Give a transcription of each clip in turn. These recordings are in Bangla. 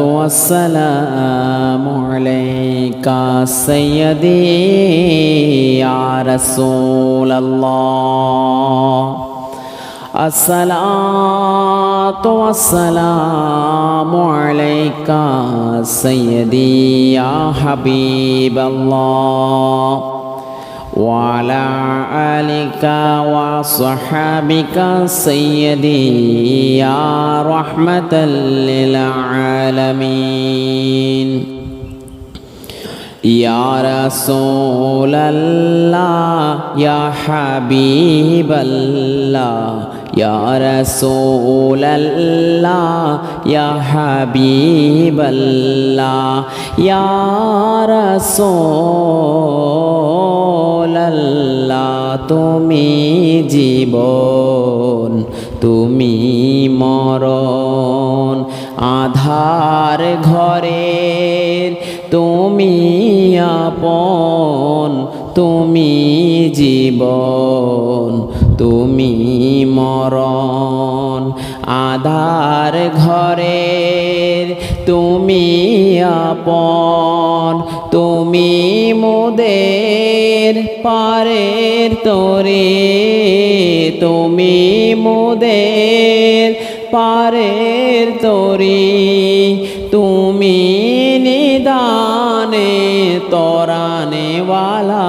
والسلام عليك سيدي يا رسول الله. الصلاة والسلام عليك سيدي يا حبيب الله. وعلى آلك وصحابك سيدي يا رحمة للعالمين. يا رسول الله يا حبيب الله يا رسول الله يا حبيب الله يا رسول তুমি জীবন তুমি মরণ। আধার ঘরে তুমি আপন তুমি জীবন তুমি মরণ। আধার ঘরের, তুমি আপন, তুমি মোদের পারের তোরে, তুমি মোদের পারের তোরে, তুমি নিদানে তরানেওয়ালা।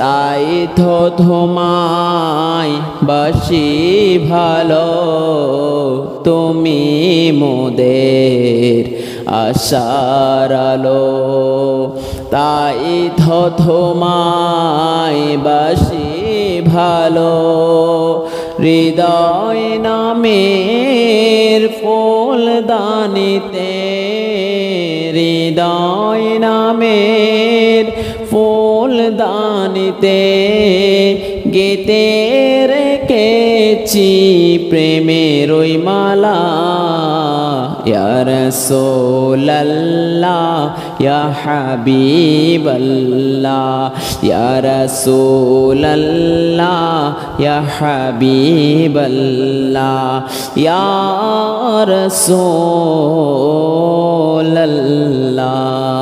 তাই তো তোমায় বাসি ভালো। তুমি মোদের আশার আলো। তাই তো তোমায় বাসি ভালো। হৃদয় নামের ফুল দানিতে, হৃদয় নামের ফুল দানিতে গেতে রেখেছি প্রেমের ওই মালা। ইয়া রাসূলাল্লাহ, ইয়া হাবিবাল্লাহ, ইয়া রাসূলাল্লাহ, ইয়া হাবিবাল্লাহ, ইয়া রাসূলাল্লাহ।